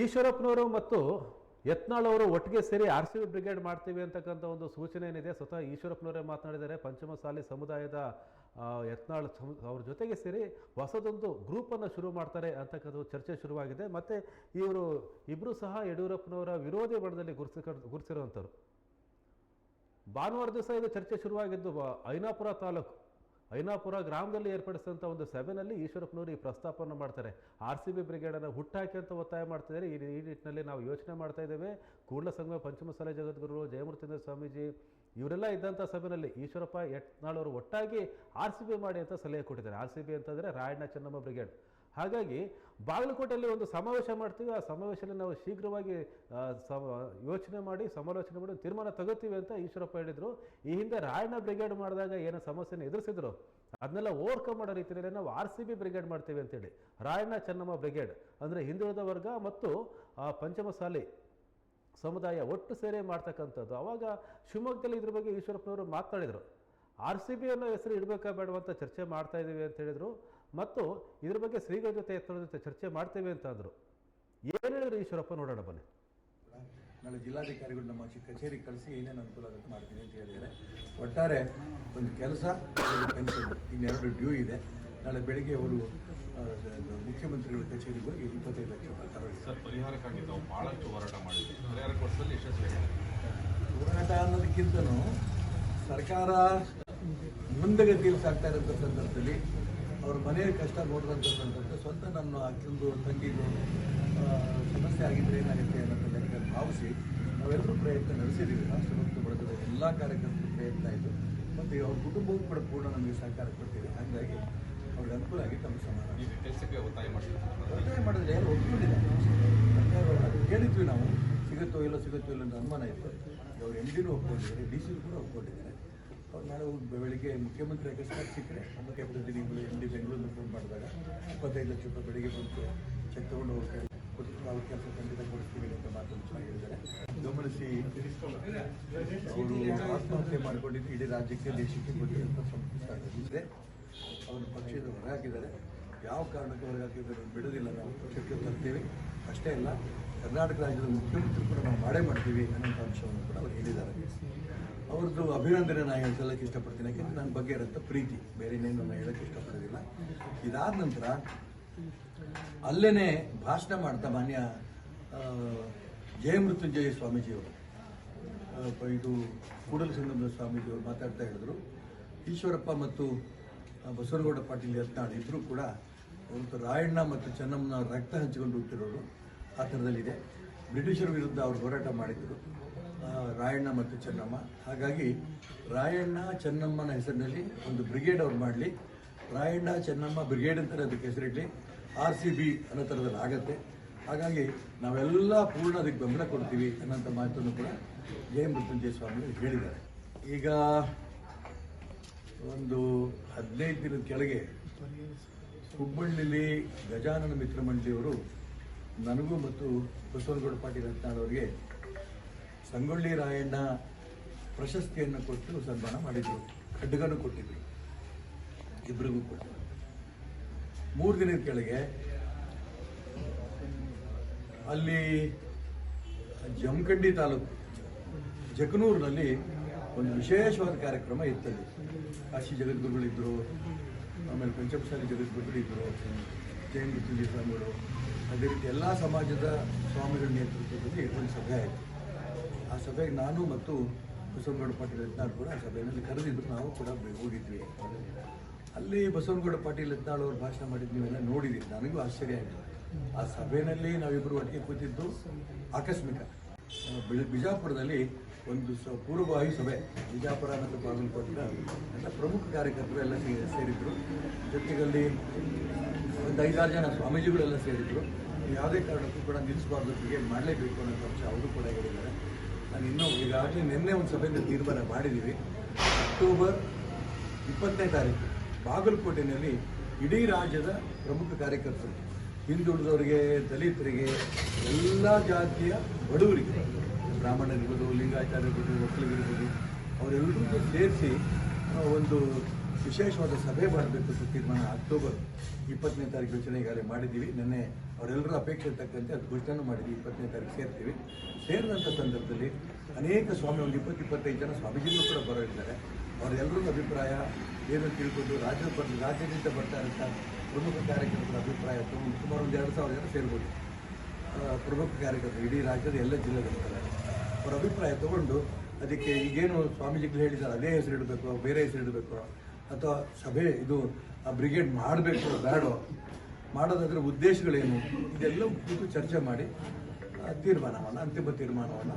ಈಶ್ವರಪ್ಪನವರು ಮತ್ತು ಯತ್ನಾಳ್ ಅವರು ಒಟ್ಟಿಗೆ ಸೇರಿ ಆರ್ ಸಿ ಬಿ ಬ್ರಿಗೇಡ್ ಮಾಡ್ತೀವಿ ಅಂತಕ್ಕಂಥ ಒಂದು ಸೂಚನೆ ಏನಿದೆ, ಸ್ವತಃ ಈಶ್ವರಪ್ಪನವರೇ ಮಾತನಾಡಿದ್ದಾರೆ. ಪಂಚಮಸಾಲಿ ಸಮುದಾಯದ ಯತ್ನಾಳ್ ಅವ್ರ ಜೊತೆಗೆ ಸೇರಿ ಹೊಸದೊಂದು ಗ್ರೂಪನ್ನು ಶುರು ಮಾಡ್ತಾರೆ ಅಂತಕ್ಕಂಥ ಚರ್ಚೆ ಶುರುವಾಗಿದೆ. ಮತ್ತು ಇವರು ಇಬ್ಬರು ಸಹ ಯಡಿಯೂರಪ್ಪನವರ ವಿರೋಧಿ ಬಣದಲ್ಲಿ ಗುರುತಿಸ ಗುರುತಿಸಿರುವಂಥವ್ರು ಭಾನುವಾರ ದಿವಸ ಇದು ಚರ್ಚೆ ಶುರುವಾಗಿದ್ದು ಐನಾಪುರ ತಾಲೂಕು. ಐನಾಪುರ ಗ್ರಾಮದಲ್ಲಿ ಏರ್ಪಡಿಸಿದಂಥ ಒಂದು ಸಭೆನಲ್ಲಿ ಈಶ್ವರಪ್ಪನವರು ಈ ಪ್ರಸ್ತಾಪವನ್ನು ಮಾಡ್ತಾರೆ. ಆರ್ ಸಿ ಬಿ ಬ್ರಿಗೇಡನ್ನು ಹುಟ್ಟಾಕಿ ಅಂತ ಒತ್ತಾಯ ಮಾಡ್ತಿದ್ದಾರೆ ಈ ಈ ನಿಟ್ಟಿನಲ್ಲಿ ನಾವು ಯೋಚನೆ ಮಾಡ್ತಾ ಇದ್ದೇವೆ. ಕೂಡಲ ಸಂಗಮ ಪಂಚಮಸಾಲೆ ಜಗದ್ಗುರು ಜಯಮೂರ್ತಿಂದ್ರ ಸ್ವಾಮೀಜಿ ಇವರೆಲ್ಲ ಇದ್ದಂಥ ಸಭೆಯಲ್ಲಿ ಈಶ್ವರಪ್ಪ ಯತ್ನಾಳ್ ಅವರು ಒಟ್ಟಾಗಿ ಆರ್ ಸಿ ಬಿ ಮಾಡಿ ಅಂತ ಸಲಹೆ ಕೊಟ್ಟಿದ್ದಾರೆ. ಆರ್ ಸಿ ಬಿ ಅಂತಂದರೆ ರಾಯಣ್ಣ ಚೆನ್ನಮ್ಮ ಬ್ರಿಗೇಡ್ ಹಾಗಾಗಿ ಬಾಗಲಕೋಟೆಯಲ್ಲಿ ಒಂದು ಸಮಾವೇಶ ಮಾಡ್ತೀವಿ. ಆ ಸಮಾವೇಶದಲ್ಲಿ ನಾವು ಶೀಘ್ರವಾಗಿ ಯೋಚನೆ ಮಾಡಿ, ಸಮಾಲೋಚನೆ ಮಾಡಿ ತೀರ್ಮಾನ ತಗೋತೀವಿ ಅಂತ ಈಶ್ವರಪ್ಪ ಹೇಳಿದರು. ಈ ಹಿಂದೆ ರಾಯಣ್ಣ ಬ್ರಿಗೇಡ್ ಮಾಡಿದಾಗ ಏನು ಸಮಸ್ಯೆನ ಎದುರಿಸಿದ್ರು. ಅದನ್ನೆಲ್ಲ ಓವರ್ಕಮ್ ಮಾಡೋ ರೀತಿಯಲ್ಲಿ ನಾವು ಆರ್ ಸಿ ಬಿ ಬ್ರಿಗೇಡ್ ಮಾಡ್ತೀವಿ ಅಂತೇಳಿ. ರಾಯಣ್ಣ ಚೆನ್ನಮ್ಮ ಬ್ರಿಗೇಡ್ ಅಂದರೆ ಹಿಂದುಳಿದ ವರ್ಗ ಮತ್ತು ಪಂಚಮಸಾಲಿ ಸಮುದಾಯ ಒಟ್ಟು ಸೇರಿ ಮಾಡ್ತಕ್ಕಂಥದ್ದು. ಆವಾಗ ಶಿವಮೊಗ್ಗದಲ್ಲಿ ಇದ್ರ ಬಗ್ಗೆ ಈಶ್ವರಪ್ಪನವರು ಮಾತನಾಡಿದರು ಆರ್ ಸಿ ಬಿ ಅನ್ನೋ ಹೆಸರು ಇಡಬೇಕಾ ಬೇಡವಂತ ಚರ್ಚೆ ಮಾಡ್ತಾ ಇದ್ದೀವಿ ಅಂತ ಹೇಳಿದರು. ಮತ್ತು ಇದ್ರ ಬಗ್ಗೆ ಶ್ರೀಗಳ ಜೊತೆ ಎತ್ತರ ಜೊತೆ ಚರ್ಚೆ ಮಾಡ್ತೇವೆ ಅಂತ ಅಂದರು. ಏನು ಹೇಳಿದ್ರು ಈಶ್ವರಪ್ಪ ನೋಡೋಣ ಬನ್ನಿ. ನಾಳೆ ಜಿಲ್ಲಾಧಿಕಾರಿಗಳು ನಮ್ಮ ಕಚೇರಿಗೆ ಕಳಿಸಿ ಏನೇನು ಅನುಕೂಲ ಆಗುತ್ತೆ ಮಾಡ್ತೀನಿ ಅಂತ ಹೇಳಿದ್ದಾರೆ. ಒಟ್ಟಾರೆ ಒಂದು ಕೆಲಸ ಇನ್ನೆರಡು ಡ್ಯೂ ಇದೆ. ನಾಳೆ ಬೆಳಿಗ್ಗೆ ಅವರು ಮುಖ್ಯಮಂತ್ರಿಗಳ ಕಚೇರಿಗೆ ಹೋಗಿ ಇಪ್ಪತ್ತೈದು ಲಕ್ಷ ಸರ್ ಪರಿಹಾರಕ್ಕಾಗಿ ನಾವು ಬಹಳಷ್ಟು ಹೋರಾಟ ಮಾಡಿದ್ವಿ ಪರಿಹಾರ ಕೊಡಿಸಲು ಯಶಸ್ವಿಯಾಗಿದೆ ಹೋರಾಟ ಅನ್ನೋದಕ್ಕಿಂತನೂ ಸರ್ಕಾರ ಮುಂದಗತಿಯಲ್ಲಿ ಸಾಕ್ತಾ ಇರೋ ಸಂದರ್ಭದಲ್ಲಿ ಅವ್ರ ಮನೆಯ ಕಷ್ಟ ನೋಡಿದಂಥ ಸ್ವಂತ ನಮ್ಮ ಅಕ್ಕಂದು ತಂಗಿದು ಸಮಸ್ಯೆ ಆಗಿದ್ರೆ ಏನಾಗುತ್ತೆ ಅನ್ನೋದು ಲೆಕ್ಕ ಭಾವಿಸಿ ನಾವೆಲ್ಲರೂ ಪ್ರಯತ್ನ ನಡೆಸಿದ್ದೀವಿ. ರಾಷ್ಟ್ರ ಭಕ್ತ ಬಳಗದ ಎಲ್ಲ ಕಾರ್ಯಕರ್ತರು ಪ್ರಯತ್ನ ಆಯಿತು ಮತ್ತು ಅವ್ರ ಕುಟುಂಬವೂ ಕೂಡ ಪೂರ್ಣ ನಮಗೆ ಸಹಕಾರ ಕೊಡ್ತೀವಿ. ಹಾಗಾಗಿ ಅವ್ರಿಗೆ ಅನುಕೂಲ ಆಗಿ ತಮ್ಮ ಸಮಾನ ಕೆಲಸಕ್ಕೆ ಒತ್ತಾಯ ಮಾಡ್ತೀವಿ ಒತ್ತಾಯ ಮಾಡಿದ್ರೆ ಯಾರು ಒಪ್ಕೊಂಡಿಲ್ಲ. ಅದು ಹೇಳಿದ್ವಿ ನಾವು. ಸಿಗುತ್ತೋ ಇಲ್ಲೋ ಸಿಗುತ್ತೋ ಇಲ್ಲ ಅಂತ ಅನುಮಾನ ಇತ್ತು. ಅವ್ರು ಎಂ ಡಿನೂ ಒಪ್ಕೊಂಡಿದ್ದಾರೆ ಡಿ ಸಿ ಕೂಡ ಒಪ್ಕೊಂಡಿದ್ದಾರೆ. ಹೋಗಿ ಬೆಳಿಗ್ಗೆ ಮುಖ್ಯಮಂತ್ರಿ ಅಕಸ್ಮಾತ್ ಸಿಕ್ಕರೆ ಮತ್ತೆ ಪ್ರತಿನಿಧಿಗಳು ಎಂ ಡಿ ಬೆಂಗಳೂರಿನ ಫೋನ್ ಮಾಡಿದಾಗ ಇಪ್ಪತ್ತೈದು ಲಕ್ಷ ರೂಪಾಯಿ ಬೆಳಿಗ್ಗೆ ಬಂತು ಚೆಕ್ ತೊಗೊಂಡು ಹೋಗಿ ಕೊಟ್ಟು ನಾವು ಕೆಲಸ ಖಂಡಿತ ಕೊಡಿಸ್ತೀವಿ ಅಂತ ಮಾತನ್ನು ಹೇಳಿದ್ದಾರೆ. ಗಮನಿಸಿ, ಅವರು ಆತ್ಮಹತ್ಯೆ ಮಾಡಿಕೊಂಡಿದ್ದು ಇಡೀ ರಾಜ್ಯಕ್ಕೆ ದೇಶಕ್ಕೆ ಕೊಟ್ಟಿರುವಂಥ ಸಂಸ್ಥೆ ಅವರು ಪಕ್ಷದ ಹೊರಹಾಕಿದ್ದಾರೆ ಯಾವ ಕಾರಣಕ್ಕೆ ಹೊರಗಾಕಿದ್ದಾರೆ ಬಿಡೋದಿಲ್ಲ ನಾವು ಪಕ್ಷಕ್ಕೆ ತರ್ತೀವಿ. ಅಷ್ಟೇ ಅಲ್ಲ, ಕರ್ನಾಟಕ ರಾಜ್ಯದ ಮುಖ್ಯಮಂತ್ರಿ ಕೂಡ ನಾವು ಮಾಡೇ ಮಾಡ್ತೀವಿ ಅನ್ನೋಂಥ ಅಂಶವನ್ನು ಕೂಡ ಅವರು ಹೇಳಿದ್ದಾರೆ. ಅವ್ರದ್ದು ಅಭಿನಂದನೆ ನಾನು ಹೇಳ್ತಲಕ್ಕೆ ಇಷ್ಟಪಡ್ತೀನಿ. ಯಾಕೆಂದರೆ ನನ್ನ ಬಗ್ಗೆ ಇರೋಂಥ ಪ್ರೀತಿ. ಬೇರೆ ಇನ್ನೇನು ನಾನು ಹೇಳೋಕ್ಕೆ ಇಷ್ಟಪಡೋದಿಲ್ಲ. ಇದಾದ ನಂತರ ಅಲ್ಲೇ ಭಾಷಣ ಮಾಡ್ತಾ ಮಾನ್ಯ ಜಯಮೃತ್ಯುಂಜಯ ಸ್ವಾಮೀಜಿಯವರು ಇದು ಕೂಡಲ ಸಂಗಮದ ಸ್ವಾಮೀಜಿಯವರು ಮಾತಾಡ್ತಾ ಹೇಳಿದ್ರು. ಈಶ್ವರಪ್ಪ ಮತ್ತು ಬಸವನಗೌಡ ಪಾಟೀಲ್ ಯತ್ನಾಳ್ ಇಬ್ಬರು ಕೂಡ ಒಂದು ರಾಯಣ್ಣ ಮತ್ತು ಚೆನ್ನಮ್ಮನ ರಕ್ತ ಹಂಚಿಕೊಂಡು ಹುಟ್ಟಿರೋರು ಆ ಥರದಲ್ಲಿದೆ. ಬ್ರಿಟಿಷರ ವಿರುದ್ಧ ಅವರು ಹೋರಾಟ ಮಾಡಿದರು. ರಾಯಣ್ಣ ಮತ್ತು ಚೆನ್ನಮ್ಮ. ಹಾಗಾಗಿ ರಾಯಣ್ಣ, ಚೆನ್ನಮ್ಮನ ಹೆಸರಿನಲ್ಲಿ ಒಂದು ಬ್ರಿಗೇಡ್ ಅವ್ರು ಮಾಡಲಿ. ರಾಯಣ್ಣ, ಚೆನ್ನಮ್ಮ ಬ್ರಿಗೇಡ್ ಅಂತಾರೆ ಅದಕ್ಕೆ ಹೆಸರಿಡಲಿ. ಆರ್ ಸಿ ಬಿ ಅನ್ನೋ ಥರದಲ್ಲಿ ಆಗತ್ತೆ. ಹಾಗಾಗಿ ನಾವೆಲ್ಲ ಪೂರ್ಣ ಅದಕ್ಕೆ ಬೆಂಬಲ ಕೊಡ್ತೀವಿ ಅನ್ನೋಂಥ ಮಾತನ್ನು ಕೂಡ ಜಯ ಮೃತ್ಯುಂಜಯ ಸ್ವಾಮಿ ಹೇಳಿದ್ದಾರೆ. ಈಗ ಒಂದು ಹದಿನೈದು ದಿನದ ಕೆಳಗೆ ಹುಬ್ಬಳ್ಳಿಲಿ ಗಜಾನನ ಮಿತ್ರ ಮಂಡಳಿಯವರು ನನಗೂ ಮತ್ತು ಬಸವನಗೌಡ ಪಾಟೀಲ್ ಅವರಿಗೆ ಸಂಗೊಳ್ಳಿ ರಾಯಣ್ಣ ಪ್ರಶಸ್ತಿಯನ್ನು ಕೊಟ್ಟು ಸನ್ಮಾನ ಮಾಡಿದರು. ಖಡ್ಗನೂ ಕೊಟ್ಟಿದ್ರು. ಇಬ್ಬರಿಗೂ ಕೊಟ್ಟರು ಮೂರು ದಿನದ ಕೆಳಗೆ ಅಲ್ಲಿ ಜಮಖಂಡಿ ತಾಲೂಕು, ಜಕನೂರಿನಲ್ಲಿ ಒಂದು ವಿಶೇಷವಾದ ಕಾರ್ಯಕ್ರಮ ಇತ್ತಲ್ಲಿ. ಕಾಶಿ ಜಗದ್ಗುರುಗಳಿದ್ದರು ಆಮೇಲೆ ಪಂಚಮಸಾಲಿ ಜಗದ್ಗುರುಗಳಿದ್ದರು ಜೈನ್ ಮೃತ್ಯುಂಜಯ ಸ್ವಾಮಿಗಳು ಅದೇ ರೀತಿ ಎಲ್ಲ ಸಮಾಜದ ಸ್ವಾಮಿಗಳ ನೇತೃತ್ವದಲ್ಲಿ ಒಂದು ಸಭೆ ಆಯಿತು. ಆ ಸಭೆಗೆ ನಾನು ಮತ್ತು ಬಸವನಗೌಡ ಪಾಟೀಲ್ ಯತ್ನಾಳ್ ಕೂಡ ಆ ಸಭೆಯಲ್ಲಿ ಕರೆದಿದ್ರು. ನಾವು ಕೂಡ ಹೋಗಿದ್ವಿ. ಅಲ್ಲಿ ಬಸವನಗೌಡ ಪಾಟೀಲ್ ಯತ್ನಾಳ್ ಅವರು ಭಾಷಣ ಮಾಡಿದ್ದು ನೀವೆಲ್ಲ ನೋಡಿದ್ದೀರಿ. ನನಗೂ ಆಶ್ಚರ್ಯ ಆಯಿತು. ಆ ಸಭೆಯಲ್ಲಿ ನಾವಿಬ್ಬರು ಒಟ್ಟಿಗೆ ಕೂತಿದ್ದು ಆಕಸ್ಮಿಕ. ಬಿಜಾಪುರದಲ್ಲಿ ಒಂದು ಸ ಪೂರ್ವಭಾವಿ ಸಭೆ, ಬಿಜಾಪುರ ಮತ್ತು ಬಾಗಲಕೋಟೆ ಎಲ್ಲ ಪ್ರಮುಖ ಕಾರ್ಯಕರ್ತರು ಎಲ್ಲ ಸೇರಿದ್ರು. ಜೊತೆಗಲ್ಲಿ ಒಂದು ಐದಾರು ಜನ ಸ್ವಾಮೀಜಿಗಳೆಲ್ಲ ಸೇರಿದ್ರು. ಯಾವುದೇ ಕಾರಣಕ್ಕೂ ಕೂಡ ನಿಲ್ಲಿಸಬಾರ್ದು ಹೀಗೆ ಮಾಡಲೇಬೇಕು ಅನ್ನೋ ಪಕ್ಷ ಅವರು ಕೂಡ ಹೇಳಿದ್ದಾರೆ. ನಾನು ಇನ್ನೂ ಈಗಾಗಲೇ ನಿನ್ನೆ ಒಂದು ಸಭೆಯಲ್ಲಿ ತೀರ್ಮಾನ ಮಾಡಿದ್ದೀವಿ. ಅಕ್ಟೋಬರ್ ಇಪ್ಪತ್ತನೇ ತಾರೀಕು ಬಾಗಲಕೋಟೆಯಲ್ಲಿ ಇಡೀ ರಾಜ್ಯದ ಪ್ರಮುಖ ಕಾರ್ಯಕರ್ತರು, ಹಿಂದುಳಿದವರಿಗೆ, ದಲಿತರಿಗೆ, ಎಲ್ಲ ಜಾತಿಯ ಬಡವರಿಗೆ ಬ್ರಾಹ್ಮಣರಿರ್ಬೋದು ಲಿಂಗಾಚಾರ್ಯರಿರ್ಬೋದು ಒಕ್ಕಲಿಗರಿರ್ಬೋದು ಅವರೆಲ್ಲರಿಗೂ ಸೇರಿಸಿ ಒಂದು ವಿಶೇಷವಾದ ಸಭೆ ಮಾಡಬೇಕು ಅಂತ ತೀರ್ಮಾನ ಅಕ್ಟೋಬರ್ ಇಪ್ಪತ್ತನೇ ತಾರೀಕು ಯೋಚನೆ ಈಗಾಗಲೇ ಮಾಡಿದ್ದೀವಿ. ನಿನ್ನೆ ಅವರೆಲ್ಲರೂ ಅಪೇಕ್ಷೆ ತಕ್ಕಂತೆ ಅದು ಘೋಷಣೆ ಮಾಡಿದ್ವಿ ಇಪ್ಪತ್ತನೇ ತಾರೀಕು ಸೇರ್ತೀವಿ. ಸೇರಿದಂಥ ಸಂದರ್ಭದಲ್ಲಿ ಅನೇಕ ಸ್ವಾಮಿ, ಒಂದು ಇಪ್ಪತ್ತು ಇಪ್ಪತ್ತೈದು ಜನ ಸ್ವಾಮೀಜಿಗಳು ಕೂಡ ಬರೋರಿದ್ದಾರೆ ಅವರೆಲ್ಲರ ಅಭಿಪ್ರಾಯ ಏನು ತಿಳ್ಕೊಂಡು ರಾಜ್ಯ ರಾಜ್ಯದಿಂದ ಬರ್ತಾ ಇರೋಂಥ ಪ್ರಮುಖ ಕಾರ್ಯಕ್ರಮಗಳ ಅಭಿಪ್ರಾಯ ಸುಮಾರು ಒಂದು ಎರಡು ಸಾವಿರ ಜನ ಸೇರ್ಬೋದು. ಪ್ರಮುಖ ಕಾರ್ಯಕರ್ತರು, ಇಡೀ ರಾಜ್ಯದ ಎಲ್ಲ ಜಿಲ್ಲೆಗಳಿರ್ತಾರೆ ಅವರ ಅಭಿಪ್ರಾಯ ತಗೊಂಡು ಅದಕ್ಕೆ ಈಗೇನು ಸ್ವಾಮೀಜಿಗಳು ಹೇಳಿದ್ದಾರೆ, ಅದೇ ಹೆಸರು ಇಡಬೇಕು, ಬೇರೆ ಹೆಸರು ಇಡಬೇಕು, ಅಥವಾ ಸಭೆ ಇದು, ಆ ಬ್ರಿಗೇಡ್ ಮಾಡಬೇಕು ಬೇಡೋ, ಮಾಡೋದಾದ್ರೆ ಉದ್ದೇಶಗಳೇನು, ಇದೆಲ್ಲ ಚರ್ಚೆ ಮಾಡಿ ತೀರ್ಮಾನವನ್ನು, ಅಂತಿಮ ತೀರ್ಮಾನವನ್ನು